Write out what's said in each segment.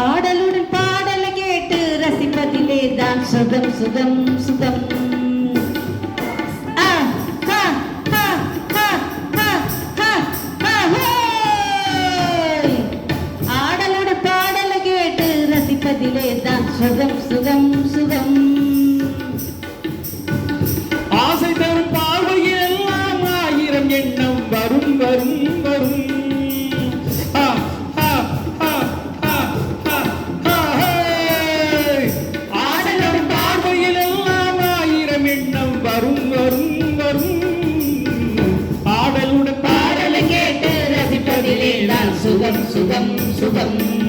ஆடலுடன் பாடலை கேட்டு ரசிப்பதிலே தான் சுதம் சுதம் சுதம் ஆடலுடன் பாடலை கேட்டு ரசிப்பதிலே தான் சுகம் சுகம் சுகம். சுகம் சுகம் சுகம்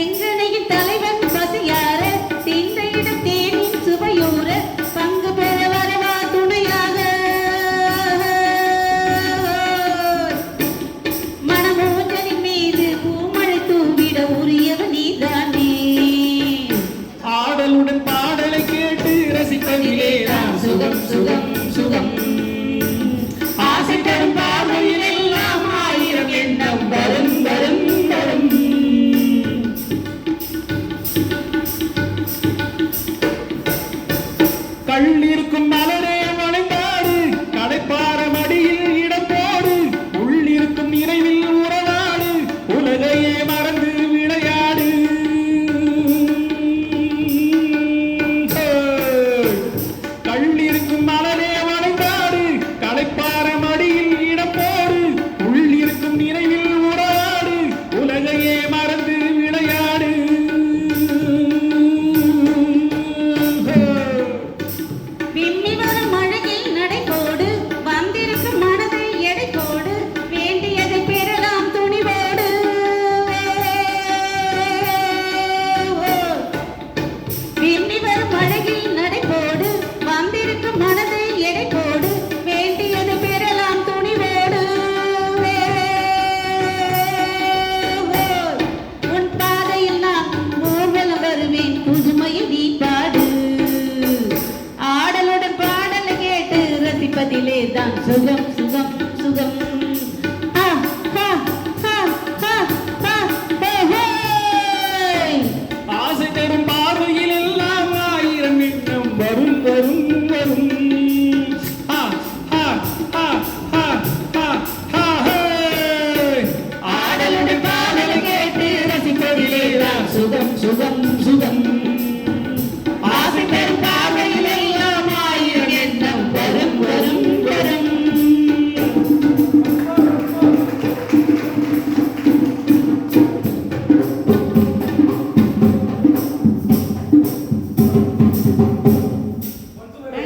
சிந்தனையின் தலைவன் பசியார சிந்தையிடம் தேனின் சுவையூர பங்கு பெற வரவா துணையாக? மனமோதனின் மீது பூமழை தூவிட உரியவன் நீதானே பாடலை கேட்டு ரசிப்பதிலே தான் சுகம் சுகம் சுகம். సుఖం సుఖం సుఖం